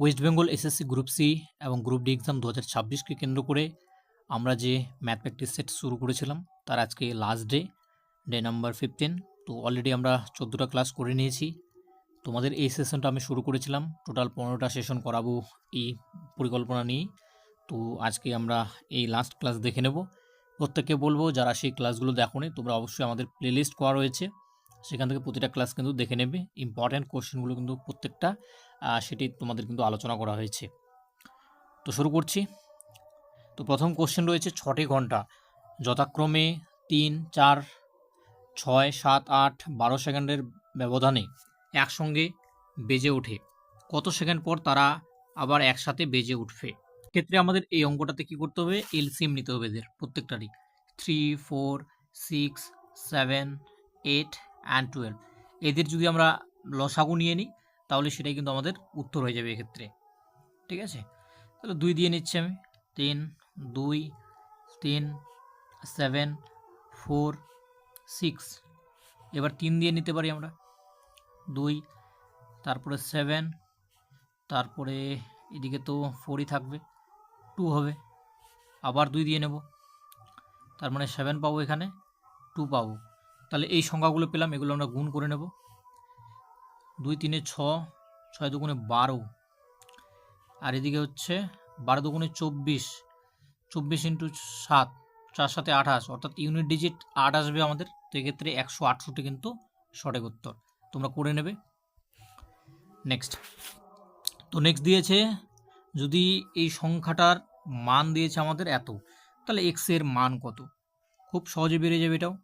West Bengal SSC group C এবং group D exam দু হাজার ছাব্বিশকে কেন্দ্র করে আমরা যে ম্যাথ প্র্যাকটিস সেট শুরু করেছিলাম, তার আজকে last day day number fifteen তো অলরেডি আমরা চোদ্দোটা ক্লাস করে নিয়েছি। তোমাদের এই সেশনটা আমি শুরু করেছিলাম। টোটাল পনেরোটা সেশন করাবো এই পরিকল্পনা নিয়ে তো আজকে আমরা এই লাস্ট ক্লাস দেখে নেব। প্রত্যেককে বলব, যারা সেই ক্লাসগুলো দেখোনি, তোমরা অবশ্যই আমাদের প্লেলিস্ট করা রয়েছে। সেখান থেকে প্রতিটা ক্লাস কিন্তু দেখে নেবে। ইম্পর্ট্যান্ট কোশ্চেনগুলো কিন্তু প্রত্যেকটা। সেটি তোমাদের কিন্তু আলোচনা করা হয়েছে। তো শুরু করছি। তো প্রথম কোশ্চেন রয়েছে ছটি ঘণ্টা। যথাক্রমে তিন, চার, ছয়, সাত, আট, বারো সেকেন্ডের ব্যবধানে একসঙ্গে বেজে ওঠে। কত সেকেন্ড পর তারা আবার একসাথে বেজে উঠবে? ক্ষেত্রে আমাদের এই অঙ্কটাতে কি করতে হবে? এলসিএম নিতে হবে এদের প্রত্যেকটারই। Three four six seven eight and twelve এদের যদি আমরা লসাগু নিয়ে নিই তাহলে সেটাই কিন্তু আমাদের উত্তর হয়ে যাবে এক্ষেত্রে। ঠিক আছে? তাহলে দুই দিয়ে নিচ্ছি আমি। তিন, দুই, তিন, সেভেন, ফোর, সিক্স। এবার তিন দিয়ে নিতে পারি আমরা। দুই, তারপরে সেভেন, তারপরে এদিকে তো ফোরই থাকবে। টু হবে। আবার দুই দিয়ে নেব। তার মানে সেভেন পাবো এখানে, টু পাবো। তাহলে এই সংখ্যাগুলো পেলাম, এগুলো আমরা গুণ করে নেব। দুই তিনে ছ, ছয় দুগুণে বারো। আর এদিকে হচ্ছে বারো দুগুণে চব্বিশ চব্বিশ ইন্টু সাত, চার সাথে আঠাশ, অর্থাৎ ইউনিট ডিজিট আট আসবে আমাদের, তো এক্ষেত্রে একশো আটষট্টি কিন্তু সঠিক উত্তর। তোমরা করে নেবে। নেক্সট। তো নেক্সট দিয়েছে, যদি এই সংখ্যাটার মান দিয়েছে আমাদের এত, তাহলে এক্সের মান কত? খুব সহজে বেড়ে যাবে এটাও।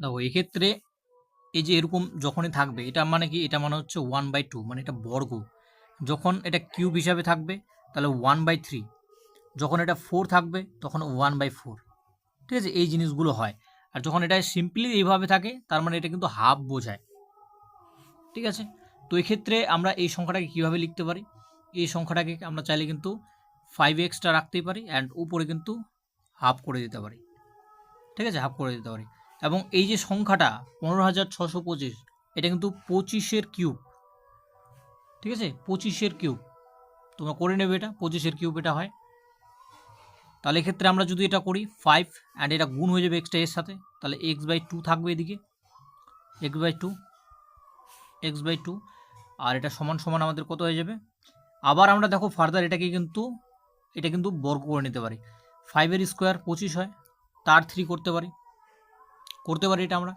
দেখো, এক্ষেত্রে এই যে এরকম যখনই থাকবে, এটা মানে কি? এটা মানে হচ্ছে ওয়ান বাই টু মানে এটা বর্গ। যখন এটা কিউব হিসাবে থাকবে, তাহলে ওয়ান বাই থ্রি যখন এটা ফোর থাকবে, তখন ওয়ান বাই ফোর ঠিক আছে? এই জিনিসগুলো হয়। আর যখন এটা সিম্পলি এইভাবে থাকে, তার মানে এটা কিন্তু হাফ বোঝায়। ঠিক আছে? তো এক্ষেত্রে আমরা এই সংখ্যাটাকে কীভাবে লিখতে পারি? এই সংখ্যাটাকে আমরা চাইলে কিন্তু ফাইভ এক্সটা রাখতেই পারি অ্যান্ড উপরে কিন্তু হাফ করে দিতে পারি। ঠিক আছে? হাফ করে দিতে পারি। এবং এই যে সংখ্যাটা পনেরো হাজার ছশো পঁচিশ, এটা কিন্তু পঁচিশের কিউব। ঠিক আছে? পঁচিশের কিউব। তোমরা করে নেবে এটা, পঁচিশের কিউব এটা হয়। তাহলে এক্ষেত্রে আমরা যদি এটা করি ফাইভ অ্যান্ড এটা গুণ হয়ে যাবে এক্সট্রা এর সাথে, তাহলে এক্স বাই টু থাকবে এদিকে। X by two X by two আর এটা সমান সমান আমাদের কত হয়ে যাবে? আবার আমরা দেখো ফার্দার এটাকে কিন্তু, এটা কিন্তু বর্গ করে নিতে পারি। ফাইভের স্কোয়ার পঁচিশ হয়, তার থ্রি করতে পারি। করতে পারি এটা আমরা।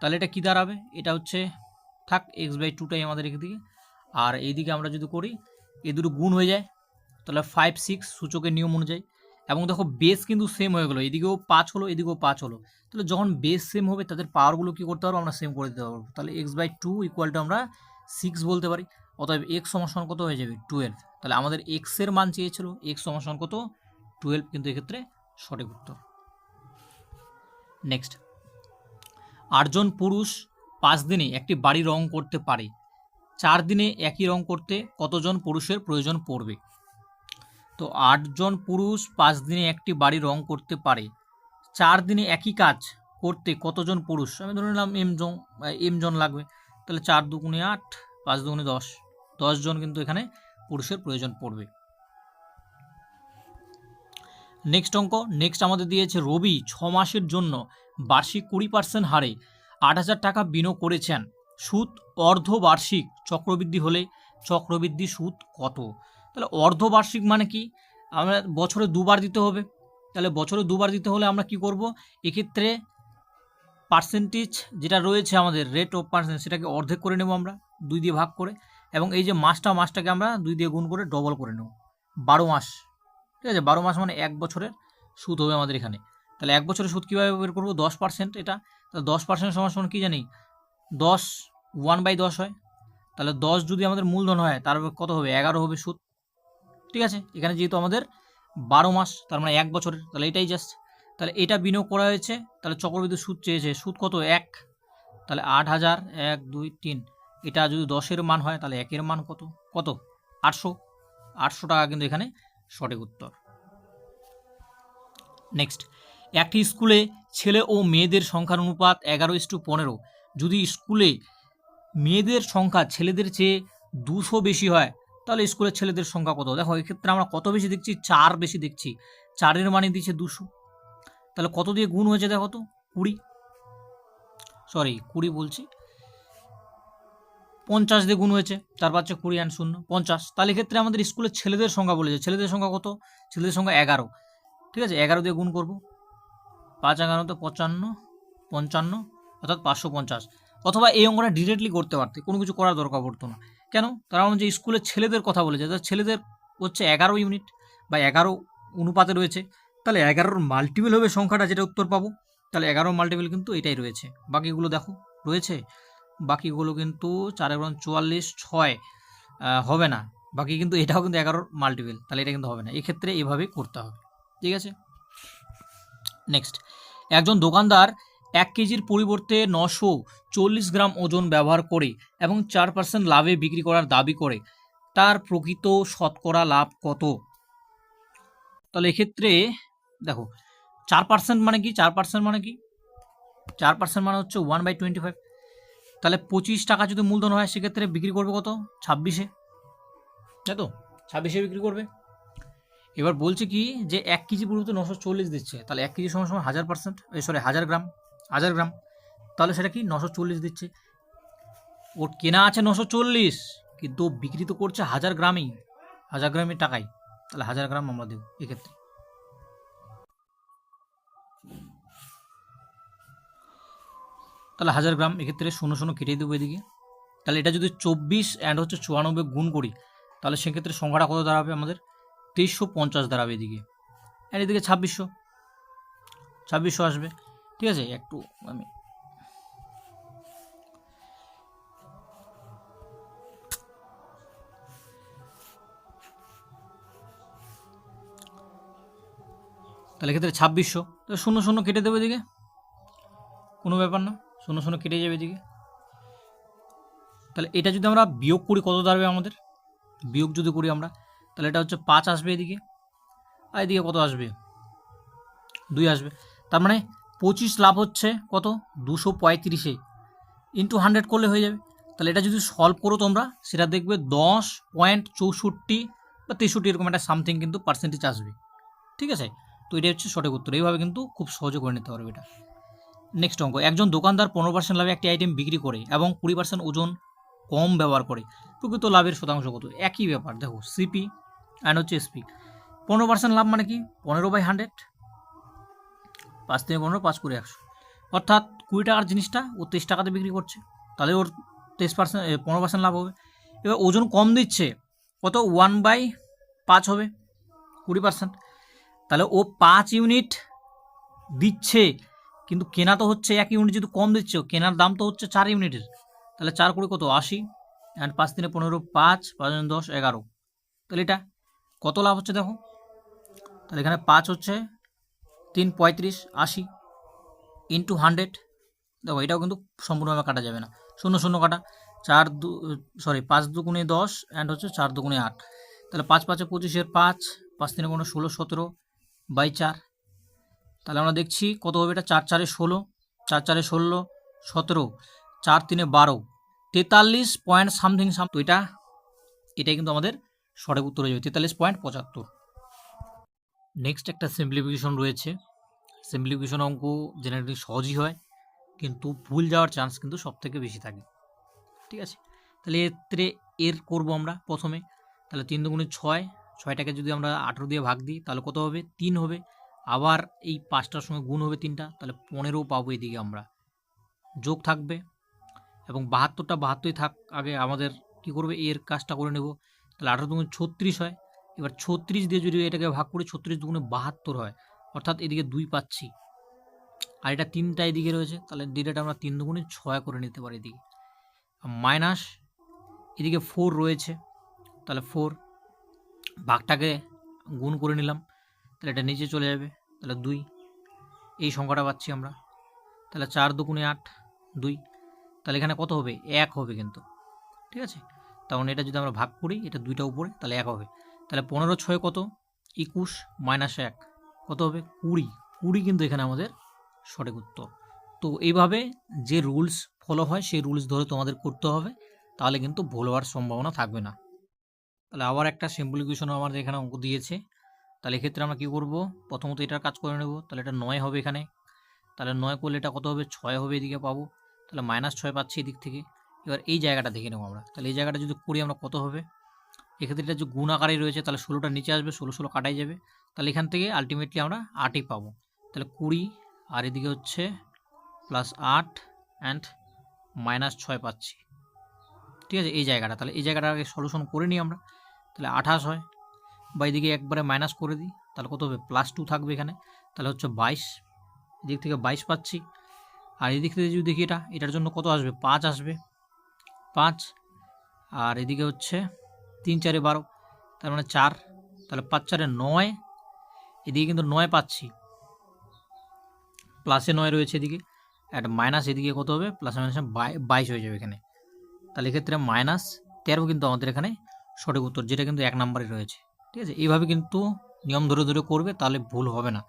তাহলে এটা কী দাঁড়াবে? এটা হচ্ছে, থাক এক্স বাই টুটাই আমাদের এদিকে। আর এইদিকে আমরা যদি করি এই দুটো গুণ হয়ে যায়। তাহলে ফাইভ সিক্স সূচকের নিয়ম অনুযায়ী। এবং দেখো বেস কিন্তু সেম হয়ে গেলো। এদিকেও পাঁচ হলো, এদিকেও পাঁচ হলো। তাহলে যখন বেস সেম হবে, তাদের পাওয়ারগুলো কী করতে পারব? আমরা সেম করে দিতে পারব। তাহলে এক্স বাই টু ইকুয়াল আমরা সিক্স বলতে পারি। অতএব এক্স সমান কত হয়ে যাবে? টুয়েলভ তাহলে আমাদের এক্সের মান চেয়েছিল। এক্স সমান কত? টুয়েলভ কিন্তু এক্ষেত্রে সঠিক উত্তর। নেক্সট আটজন পুরুষ পাঁচ দিনে একটি বাড়ি রং করতে পারে। চার দিনে একই রং করতে কতজন পুরুষের প্রয়োজন পড়বে? তো আটজন পুরুষ পাঁচ দিনে একটি বাড়ি রং করতে পারে। চার দিনে একই কাজ করতে কতজন পুরুষ? আমি ধরে নিলাম এম জন এম জন লাগবে। তাহলে চার দুগুণে আট, পাঁচ দুগুণে দশ। দশজন কিন্তু এখানে পুরুষের প্রয়োজন পড়বে। নেক্সট অঙ্ক নেক্সট আমাদের দিয়েছে রবি ছ মাসের জন্য বার্ষিক কুড়ি পার্সেন্ট হারে আট হাজার টাকা বিনিয়োগ করেছেন। সুদ অর্ধবার্ষিক, চক্রবৃদ্ধি হলে চক্রবৃদ্ধি সুদ কত? তাহলে অর্ধবার্ষিক মানে কি? আমরা বছরে দুবার দিতে হবে। তাহলে বছরে দুবার দিতে হলে আমরা কি করব? এক্ষেত্রে পার্সেন্টেজ যেটা রয়েছে আমাদের রেট অফ পার্সেন্ট সেটাকে অর্ধেক করে নেব আমরা, দুই দিয়ে ভাগ করে, এবং এই যে মাসটা, মাসটাকে আমরা দুই দিয়ে গুণ করে ডবল করে নেব। বারো মাস, ঠিক আছে? বারো মাস মানে এক বছরের সুদ হবে আমাদের এখানে। তাহলে এক বছরের সুদ কীভাবে বের করব? দশ পার্সেন্ট এটা। তাহলে দশ পার্সেন্ট সমান সমান কী জানি? দশ ওয়ান বাই দশ হয়। তাহলে দশ যদি আমাদের মূলধন হয়, তার কত হবে? এগারো হবে সুদ। ঠিক আছে? এখানে যেহেতু আমাদের বারো মাস, তার মানে এক বছরের, তাহলে এটাই জাস্ট তাহলে এটা বিনিয়োগ করা হয়েছে, তাহলে চক্রবৃদ্ধি সুদ চেয়েছে। সুদ কত? এক। তাহলে আট হাজার, এক, দুই, তিন। এটা যদি দশের মান হয়, তাহলে একের মান কত? কত? আটশো। আটশো টাকা কিন্তু এখানে সঠিক উত্তর। নেক্সট একটি স্কুলে ছেলে ও মেয়েদের সংখ্যার অনুপাত এগারো ইস টু পনেরো। যদি স্কুলে মেয়েদের সংখ্যা ছেলেদের চেয়ে দুশো বেশি হয়, তাহলে স্কুলের ছেলেদের সংখ্যা কত? দেখো, এক্ষেত্রে আমরা কত বেশি দেখছি? চার বেশি দেখছি। চারের মানে দিচ্ছে দুশো। তাহলে কত দিয়ে গুণ হয়েছে দেখো তো? কুড়ি। সরি কুড়ি বলছি। পঞ্চাশ দিয়ে গুণ হয়েছে চার পাঁচে কুড়ি অ্যান্ড শূন্য। পঞ্চাশ। তাহলে এক্ষেত্রে আমাদের স্কুলের ছেলেদের সংখ্যা বলেছে। ছেলেদের সংখ্যা কত? ছেলেদের সংখ্যা এগারো। ঠিক আছে? এগারো দিয়ে গুণ করব। পাঁচ এগারোতে পঞ্চান্ন পঞ্চান্ন, অর্থাৎ পাঁচশো পঞ্চাশ। অথবা এই অঙ্কটা ডিরেক্টলি করতে পারতে, কোনো কিছু করার দরকার পড়তো না। কেন? তারা যে স্কুলের ছেলেদের কথা বলেছে তার ছেলেদের হচ্ছে এগারো ইউনিট বা এগারো অনুপাতে রয়েছে। তাহলে এগারোর মাল্টিপল হবে সংখ্যাটা, যেটা উত্তর পাবো। তাহলে এগারো মাল্টিপল কিন্তু এটাই রয়েছে। বাকিগুলো দেখো, রয়েছে? বাকিগুলো কিন্তু চার এগারো চুয়াল্লিশ ছয় হবে না। বাকি কিন্তু এটাও কিন্তু এগারোর মাল্টিপল তাহলে এটা কিন্তু হবে না। এক্ষেত্রে এভাবেই করতে হবে। ঠিক আছে? নেক্সট একজন দোকানদার এক কেজির পরিবর্তে নশো চল্লিশ গ্রাম ওজন ব্যবহার করে এবং চার পার্সেন্ট লাভে বিক্রি করার দাবি করে। তার প্রকৃত শতকরা লাভ কত? তাহলে এক্ষেত্রে দেখো, চার পার্সেন্ট মানে কি? চার পার্সেন্ট মানে কি? চার পার্সেন্ট মানে হচ্ছে ওয়ান বাই টোয়েন্টি ফাইভ তাহলে পঁচিশ টাকা যদি মূলধন হয়, সেক্ষেত্রে বিক্রি করবে কত? ছাব্বিশে। তাই তো ছাব্বিশে বিক্রি করবে। এবার বলছে কি যে এক কেজি পরিবর্তে নশো চল্লিশ দিচ্ছে। তাহলে এক কেজি সময় সময় হাজার পার্সেন্ট সরি হাজার গ্রাম হাজার গ্রাম। তাহলে সেটা কি নশো চল্লিশ দিচ্ছে? ওর কেনা আছে নশো চল্লিশ, কিন্তু বিক্রি তো করছে হাজার গ্রামেই, হাজার গ্রামের টাকাই। তাহলে হাজার গ্রাম আমরা দেবো এক্ষেত্রে। তাহলে হাজার গ্রাম এক্ষেত্রে শূন্য শূন্য কেটে দেবো এদিকে। তাহলে এটা যদি চব্বিশ অ্যান্ড হচ্ছে চুয়ানব্বই গুণ করি, তাহলে সেক্ষেত্রে সংখ্যাটা কত দাঁড়াবে আমাদের? তেইশশো পঞ্চাশ দাঁড়াবে এদিকে। আর এদিকে ছাব্বিশশো। ছাব্বিশশো আসবে। ঠিক আছে? একটু আমি তাহলে ক্ষেত্রে ছাব্বিশশো। তো শূন্য শূন্য কেটে দেবে এদিকে। কোনো ব্যাপার না। শূন্য শূন্য কেটে যাবে এদিকে। তাহলে এটা যদি আমরা বিয়োগ করি, কত দাঁড়াবে আমাদের? বিয়োগ যদি করি আমরা তাহলে এটা হচ্ছে পাঁচ আসবে এদিকে, আর এদিকে কত আসবে? দুই আসবে। তার মানে পঁচিশ লাভ হচ্ছে কত? দুশো পঁয়ত্রিশে ইন্টু হান্ড্রেড করলে হয়ে যাবে। তাহলে এটা যদি সলভ করো তোমরা, সেটা দেখবে দশ পয়েন্ট চৌষট্টি বা তেষট্টি এরকম একটা সামথিং কিন্তু পার্সেন্টেজ আসবে। ঠিক আছে? তো এটা হচ্ছে সঠিক উত্তর। এইভাবে কিন্তু খুব সহজে করে নিতে পারবে এটা। নেক্সট অঙ্ক। একজন দোকানদার পনেরো পার্সেন্ট লাভে একটি আইটেম বিক্রি করে এবং কুড়ি পার্সেন্ট ওজন কম ব্যবহার করে। প্রকৃত লাভের শতাংশ কত? একই ব্যাপার। দেখো সিপি অ্যান্ড হচ্ছে এসপি পনেরো পার্সেন্ট লাভ মানে কি? পনেরো বাই হান্ড্রেড পাঁচ থেকে পনেরো, পাঁচ কুড়ি একশো। অর্থাৎ কুড়ি টাকার জিনিসটা ও তেইশ টাকাতে বিক্রি করছে। তাহলে ওর তেইশ পার্সেন্ট পনেরো পার্সেন্ট লাভ হবে। এবার ওজন কম দিচ্ছে, কত? ওয়ান বাই পাঁচ হবে, কুড়ি পার্সেন্ট তাহলে ও পাঁচ ইউনিট দিচ্ছে, কিন্তু কেনা তো হচ্ছে এক ইউনিট যদি কম দিচ্ছে কেনার দাম তো হচ্ছে চার ইউনিটের তাহলে চার কুড়ি কত? আশি। অ্যান্ড পাঁচ তিনে পনেরো, পাঁচ পাঁচ দশ, এগারো। তাহলে এটা কত লাভ হচ্ছে দেখো? তাহলে এখানে পাঁচ হচ্ছে তিন পঁয়ত্রিশ আশি ইন্টু হান্ড্রেড দেখো, এটাও কিন্তু সম্পূর্ণভাবে কাটা যাবে না। শূন্য শূন্য কাটা। চার দু সরি পাঁচ দুগুণে দশ অ্যান্ড হচ্ছে চার দুগুণে আট। তাহলে পাঁচ পাঁচে পঁচিশের পাঁচ পাঁচ তিনে পনেরো ষোলো, সতেরো বাই চার। তাহলে আমরা দেখছি কত হবে এটা? চার চারে ষোলো, চার চারে ষোলো, সতেরো, চার তিনে বারো, তেতাল্লিশ পয়েন্ট সামথিং সাম তো এটা, এটাই কিন্তু আমাদের সঠিক উত্তর হয়ে যাবে। তেতাল্লিশ পয়েন্ট পঁচাত্তর। নেক্সট একটা সিম্পলিফিকেশন রয়েছে। সিম্পলিফিকেশন অঙ্ক জেনারেলি সহজই হয়, কিন্তু ভুল যাওয়ার চান্স কিন্তু সব থেকে বেশি থাকে। ঠিক আছে? তাহলে এতে এর করব আমরা প্রথমে। তাহলে তিন দুগুণে ছয়, ছয়টাকে যদি আমরা আঠেরো দিয়ে ভাগ দিই, তাহলে কত হবে? তিন হবে। আবার এই পাঁচটার সঙ্গে গুণ হবে তিনটা, তাহলে পনেরো পাবো এদিকে আমরা। যোগ থাকবে এবং বাহাত্তরটা বাহাত্তরই থাক, আগে আমাদের কি করবে? এর কাজটা করে নেব। তাহলে আঠারো দুগুণে ছত্রিশ হয়। এবার ছত্রিশ দিয়ে যদি এটাকে ভাগ করি, ছত্রিশ দুগুণে বাহাত্তর হয়। অর্থাৎ এদিকে দুই পাচ্ছি। আর এটা তিনটা এদিকে রয়েছে, তাহলে ডিরেক্ট আমরা তিন দুগুণে ছয় করে নিতে পারি এদিকে। মাইনাস এদিকে ফোর রয়েছে, তাহলে ফোর ভাগটাকে গুণ করে নিলাম। তাহলে এটা নিচে চলে যাবে, তাহলে দুই। এই সংখ্যাটা পাচ্ছি আমরা। তাহলে চার দুগুণে আট, দুই। তাহলে এখানে কত হবে? এক হবে কিন্তু। ঠিক আছে? তখন এটা যদি আমরা ভাগ করি, এটা দুইটা উপরে, তাহলে এক হবে। তাহলে পনেরো ছয় কত? একুশ মাইনাস এক, কত হবে? কুড়ি। কুড়ি কিন্তু এখানে আমাদের সঠিক উত্তর। তো এইভাবে যে রুলস ফলো হয়, সেই রুলস ধরে তোমাদের করতে হবে, তাহলে কিন্তু ভুল হওয়ার সম্ভাবনা থাকবে না। তাহলে আবার একটা সিম্পল আমাদের এখানে অঙ্ক দিয়েছে। তাহলে এক্ষেত্রে আমরা কী করব? প্রথমত এটার কাজ করে নেব। তাহলে এটা নয় হবে এখানে। তাহলে নয় করলে এটা কত হবে? ছয় হবে এদিকে পাবো। তাহলে মাইনাস ছয় পাচ্ছি এদিক থেকে। এবার এই জায়গাটা দেখে নেব আমরা। তাহলে এই জায়গাটা যদি করি আমরা কত হবে? এক্ষেত্রে এটা যে গুণ আকারে রয়েছে, তাহলে ষোলোটা নিচে আসবে, ষোলো ষোলো কাটাই যাবে। তাহলে এখান থেকে আলটিমেটলি আমরা আটই পাবো। তাহলে কুড়ি, আর এদিকে হচ্ছে প্লাস আট অ্যান্ড মাইনাস ছয় পাচ্ছি। ঠিক আছে? এই জায়গাটা। তাহলে এই জায়গাটা আগে সলিউশন করে নিই আমরা। তাহলে আঠাশ হয়। বা এদিকে একবারে মাইনাস করে দিই। তাহলে কত হবে? প্লাস টু থাকবে এখানে। তাহলে হচ্ছে বাইশ। এদিক থেকে বাইশ পাচ্ছি। আর এদিক থেকে যদি দেখি এটা, এটার জন্য কত আসবে? পাঁচ আসবে। পাঁচ, আর এদিকে হচ্ছে তিন, চারে বারো, তার মানে চার, তাহলে পাঁচ, চারে নয়, এদিকে কিন্তু নয় পাচ্ছি। প্লাসে নয় রয়েছে এদিকে একটা মাইনাস এদিকে কত হবে? প্লাস মাইনাসে বাইশ হয়ে যাবে এখানে। তাহলে এক্ষেত্রে মাইনাস তেরো কিন্তু আমাদের এখানে সঠিক উত্তর, যেটা কিন্তু এক নম্বরে রয়েছে। ঠিক আছে? এইভাবে কিন্তু নিয়ম ধরে ধরে করবে, তাহলে ভুল হবে না।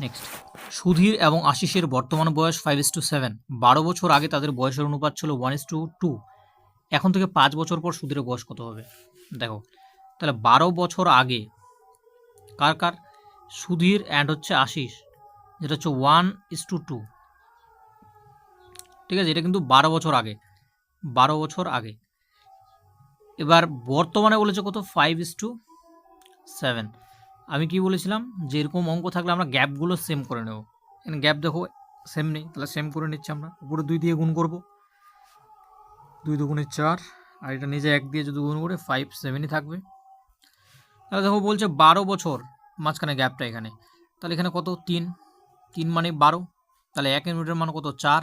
নেক্সট সুধীর এবং আশিসের বর্তমান বয়স ফাইভ ইস টু সেভেন বারো বছর আগে তাদের বয়সের অনুপাত ছিল ওয়ান ইস টু টু এখন থেকে পাঁচ বছর পর সুধীরের বয়স কত হবে? দেখো, তাহলে বারো বছর আগে কার কার? সুধীর অ্যান্ড হচ্ছে আশিস, যেটা হচ্ছে ওয়ান ইস টু টু ঠিক আছে, এটা কিন্তু বারো বছর আগে, বারো বছর আগে। এবার বর্তমানে বলেছে কত? ফাইভ ইস টু সেভেন আমি কি বলেছিলাম? যে এরকম অঙ্ক থাকলে আমরা গ্যাপগুলো সেম করে নেব। এখানে গ্যাপ দেখো সেম নেই, তাহলে সেম করে নিচ্ছি আমরা। উপরে দুই দিয়ে গুণ করব। দুই দুগুণে চার, আর এটা নিজে এক দিয়ে যদি গুণ করে ফাইভ সেভেনই থাকবে। তাহলে দেখো বলছে বারো বছর, মাঝখানে গ্যাপটা এখানে। তাহলে এখানে কত? তিন। তিন মানে বারো। তাহলে এক ইউনিটের মান কত? চার।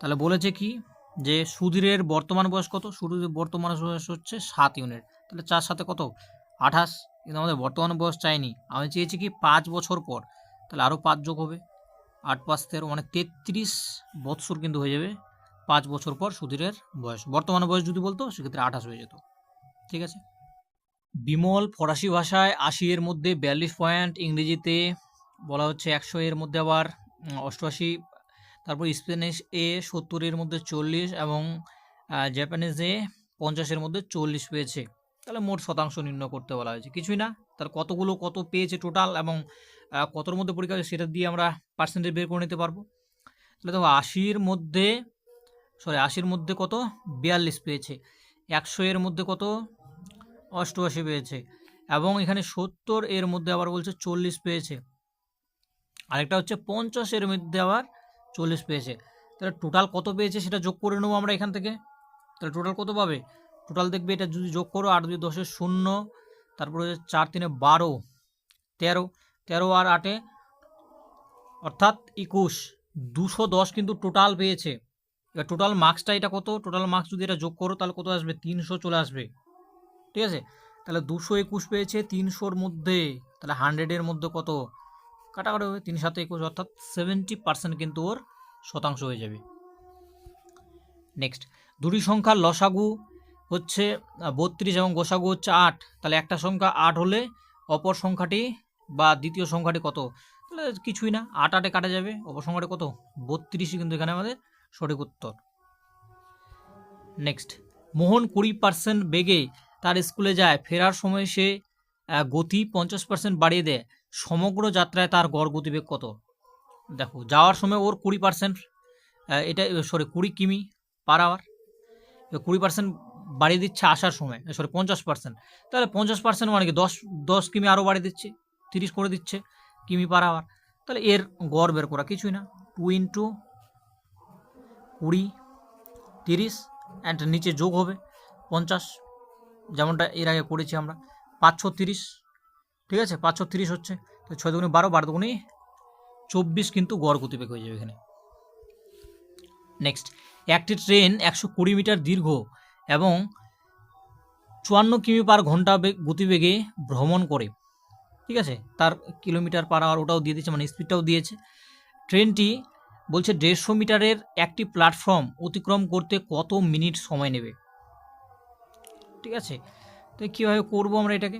তাহলে বলেছে কি? যে সুধীরের বর্তমান বয়স কত? সুধীরের বর্তমান বয়স হচ্ছে সাত ইউনিট। তাহলে চার সাথে কত? আঠাশ, কিন্তু আমাদের বর্তমান বয়স চাইনি। আমি চেয়েছি কি পাঁচ বছর পর, তাহলে আরও পাঁচ যোগ হবে। আট পাঁচ তেরো মানে তেত্রিশ বৎসর কিন্তু হয়ে যাবে পাঁচ বছর পর সুধীরের বয়স। বর্তমান বয়স যদি বলতো, সেক্ষেত্রে আঠাশ হয়ে যেত। ঠিক আছে? বিমল ফরাসি ভাষায় আশি এর মধ্যে বিয়াল্লিশ পয়েন্ট, ইংরেজিতে বলা হচ্ছে একশো এর মধ্যে আবার অষ্টআশি, তারপর স্প্যানিশ এ সত্তরের মধ্যে চল্লিশ এবং জাপানিজে পঞ্চাশের মধ্যে চল্লিশ পেয়েছে। তাহলে মোট শতাংশ নির্ণয় করতে বলা হয়েছে। কিছুই না, তার কতগুলো কত পেয়েছে টোটাল এবং কতর মধ্যে পরীক্ষা হয়েছে সেটা দিয়ে আমরা পার্সেন্টেজ বের করে নিতে পারব। তাহলে দেখো, আশির মধ্যে সরি আশির মধ্যে কত? বিয়াল্লিশ পেয়েছে। একশো এর মধ্যে কত? অষ্টআশি পেয়েছে। এবং এখানে সত্তর এর মধ্যে আবার বলছে চল্লিশ পেয়েছে। আরেকটা হচ্ছে পঞ্চাশের মধ্যে আবার চল্লিশ পেয়েছে। তাহলে টোটাল কত পেয়েছে সেটা যোগ করে নেব আমরা এখান থেকে? তাহলে টোটাল কত পাবে? টোটাল দেখবে এটা যদি যোগ করো আট দুই দশের শূন্য, তারপরে চার তিনে বারো, তেরো তেরো আর আটে অর্থাৎ একুশ, দুশো দশ কিন্তু টোটাল পেয়েছে। এবার টোটাল মার্কসটা এটা কত? টোটাল মার্কস যদি এটা যোগ করো, তাহলে কত আসবে? তিনশো চলে আসবে। ঠিক আছে? তাহলে দুশো একুশ পেয়েছে তিনশোর মধ্যে, তাহলে হান্ড্রেডের মধ্যে কত? কাটাকাটি হবে তিন সাথে একুশ, অর্থাৎ সেভেন্টি পার্সেন্ট কিন্তু ওর শতাংশ হয়ে যাবে। নেক্সট দুটি সংখ্যার লসাগু হচ্ছে বত্রিশ এবং গোসাগু হচ্ছে আট। তাহলে একটা সংখ্যা আট হলে অপর সংখ্যাটি বা দ্বিতীয় সংখ্যাটি কত? তাহলে কিছুই না, আট আটে কাটা যাবে, অপর সংখ্যাটি কত? বত্রিশই কিন্তু এখানে আমাদের সঠিক উত্তর। নেক্সট মোহন কুড়ি পার্সেন্ট বেগে তার স্কুলে যায়, ফেরার সময় সে গতি পঞ্চাশ পার্সেন্ট বাড়িয়ে দেয়, সমগ্র যাত্রায় তার গড় গতিবেগ কত? দেখো, যাওয়ার সময় ওর কুড়ি পার্সেন্ট এটা সরি, কুড়ি কিমি পার আওয়ার কুড়ি পার্সেন্ট বাড়িয়ে দিচ্ছে আসার সময় সরি পঞ্চাশ পার্সেন্ট তাহলে পঞ্চাশ পার্সেন্ট মানে কি দশ দশ কিমি আরও বাড়িয়ে দিচ্ছে, তিরিশ করে দিচ্ছে কিমি পার আওয়ার তাহলে এর গড় বের করা কিছুই না। টু ইন্টু কুড়ি, তিরিশ অ্যান্ড নিচে যোগ হবে পঞ্চাশ, যেমনটা এর আগে করেছি আমরা। পাঁচশো তিরিশ, ঠিক আছে? পাঁচশো তিরিশ হচ্ছে, তো ছয় দুগুণে বারো বারো দুগুণে চব্বিশ কিন্তু গড় গতিবেগ হয়ে যাবে এখানে। নেক্সট একটি ট্রেন একশো কুড়ি মিটার দীর্ঘ এবং চুয়ান্ন কিমি পার ঘণ্টা গতিবেগে ভ্রমণ করে। ঠিক আছে? তার কিলোমিটার পার আওয়ার ওটাও দিয়ে দিয়েছে মানে স্পিডটাও দিয়েছে। ট্রেনটি বলছে দেড়শো মিটারের একটি প্ল্যাটফর্ম অতিক্রম করতে কত মিনিট সময় নেবে? ঠিক আছে? তো কীভাবে করব আমরা এটাকে?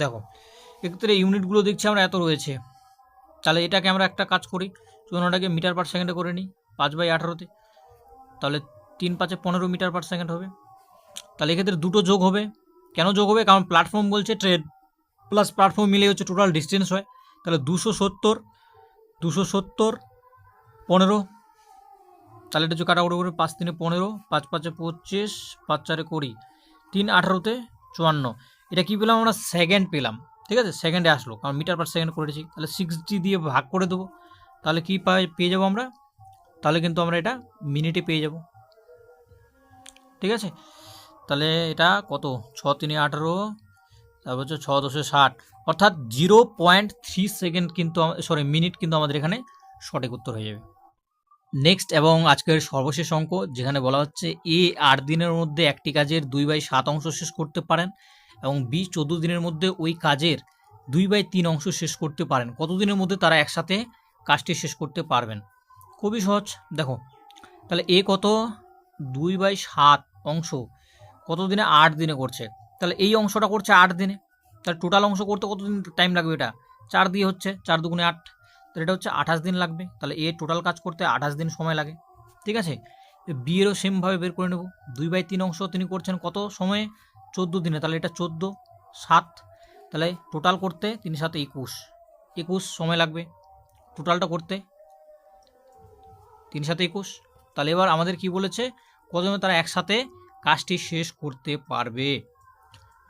দেখো, এক্ষেত্রে ইউনিটগুলো দেখছি আমরা এত রয়েছে। তাহলে এটাকে আমরা একটা কাজ করি, চুয়ান্নটাকে মিটার পার সেকেন্ডে করে নিই, পাঁচ বাই আঠারোতে। তাহলে তিন পাঁচে পনেরো মিটার পার সেকেন্ড হবে। তাহলে এক্ষেত্রে দুটো যোগ হবে। কেন যোগ হবে? কারণ প্ল্যাটফর্ম বলছে ট্রেন প্লাস প্ল্যাটফর্ম মিলে হচ্ছে টোটাল ডিস্টেন্স হয়। তাহলে দুশো সত্তর দুশো সত্তর, পনেরো। তাহলে এটা হচ্ছে কাটাকুটি করে পাঁচ তিনে পনেরো, পাঁচ পাঁচে পঁচিশ, পাঁচ চারে কুড়ি, তিন আঠারোতে চুয়ান্ন। এটা কী পেলাম আমরা? সেকেন্ড পেলাম। ঠিক আছে? সেকেন্ডে আসলো। কারণ মিটার পার সেকেন্ড করেছি। তাহলে সিক্সটি দিয়ে ভাগ করে দেবো। তাহলে কী পাই, পেয়ে যাব আমরা? তাহলে কিন্তু আমরা এটা মিনিটে পেয়ে যাব। ঠিক আছে? তাহলে এটা কত? ছ তিনে আঠারো, তারপর হচ্ছে ছ দশে ষাট। অর্থাৎ জিরো পয়েন্ট থ্রি সেকেন্ড কিন্তু সরি মিনিট কিন্তু আমাদের এখানে সঠিক উত্তর হয়ে যাবে। নেক্সট এবং আজকের সর্বশেষ অঙ্ক, যেখানে বলা হচ্ছে এ আট দিনের মধ্যে একটি কাজের দুই বাই সাত অংশ শেষ করতে পারেন এবং বি চোদ্দ দিনের মধ্যে ওই কাজের দুই বাই তিন অংশ শেষ করতে পারেন। কতদিনের মধ্যে তারা একসাথে কাজটি শেষ করতে পারবেন? খুবই সহজ। দেখো, তাহলে এ কত? দুই বাই সাত অংশ কত দিনে আট দিনে করছে। তাহলে এই অংশটা করছে আট দিনে। তাহলে টোটাল অংশ করতে কতদিন টাইম লাগবে এটা? চার দিয়ে হচ্ছে, চার দুগুণে আট। তাহলে এটা হচ্ছে আঠাশ দিন লাগবে। তাহলে এ টোটাল কাজ করতে আঠাশ দিন সময় লাগে। ঠিক আছে? বি এরও সেমভাবে বের করে নেব। দুই বাই তিন অংশ তিনি করছেন কত সময়ে? চোদ্দ দিনে। তাহলে এটা চোদ্দ, সাত। তাহলে টোটাল করতে তিনি সাথে একুশ। একুশ সময় লাগবে টোটালটা করতে। তিন সাথে একুশ। তাহলে এবার আমাদের কি বলেছে? কতজনে তারা একসাথে কাজটি শেষ করতে পারবে?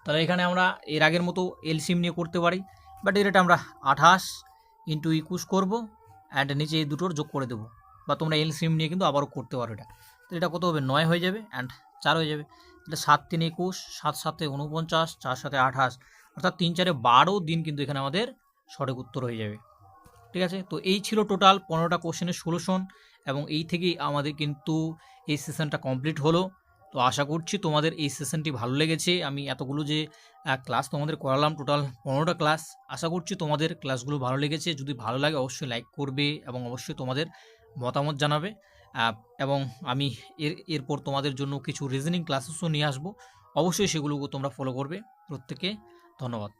তাহলে এখানে আমরা এর আগের মতো এলসিম নিয়ে করতে পারি। বাট এটা আমরা আঠাশ ইন্টু একুশ করব অ্যান্ড নিচে এই দুটোর যোগ করে দেবো। বা তোমরা এলসিম নিয়ে কিন্তু আবারও করতে পারো এটা। তো এটা কত হবে? নয় হয়ে যাবে অ্যান্ড চার হয়ে যাবে। তাহলে সাত তিন একুশ, সাত সাতে উনপঞ্চাশ চার সাথে আঠাশ। অর্থাৎ তিন চারে বারো দিন কিন্তু এখানে আমাদের সঠিক উত্তর হয়ে যাবে। ঠিক আছে? তো এই ছিল টোটাল পনেরোটা কোশ্চেনের সলিউশন এবং এই থেকেই আমাদের কিন্তু এই সেশনটা কমপ্লিট হলো। তো আশা করছি তোমাদের এই সেশনটি ভালো লেগেছে। আমি এতগুলো যে ক্লাস তোমাদের করালাম টোটাল পনেরোটা ক্লাস আশা করছি তোমাদের ক্লাসগুলো ভালো লেগেছে। যদি ভালো লাগে অবশ্যই লাইক করবে এবং অবশ্যই তোমাদের মতামত জানাবে। এবং আমি এর, এরপর তোমাদের জন্য কিছু রিজনিং ক্লাসেসও নিয়ে আসব। অবশ্যই সেগুলোকে তোমরা ফলো করবে। প্রত্যেকে ধন্যবাদ।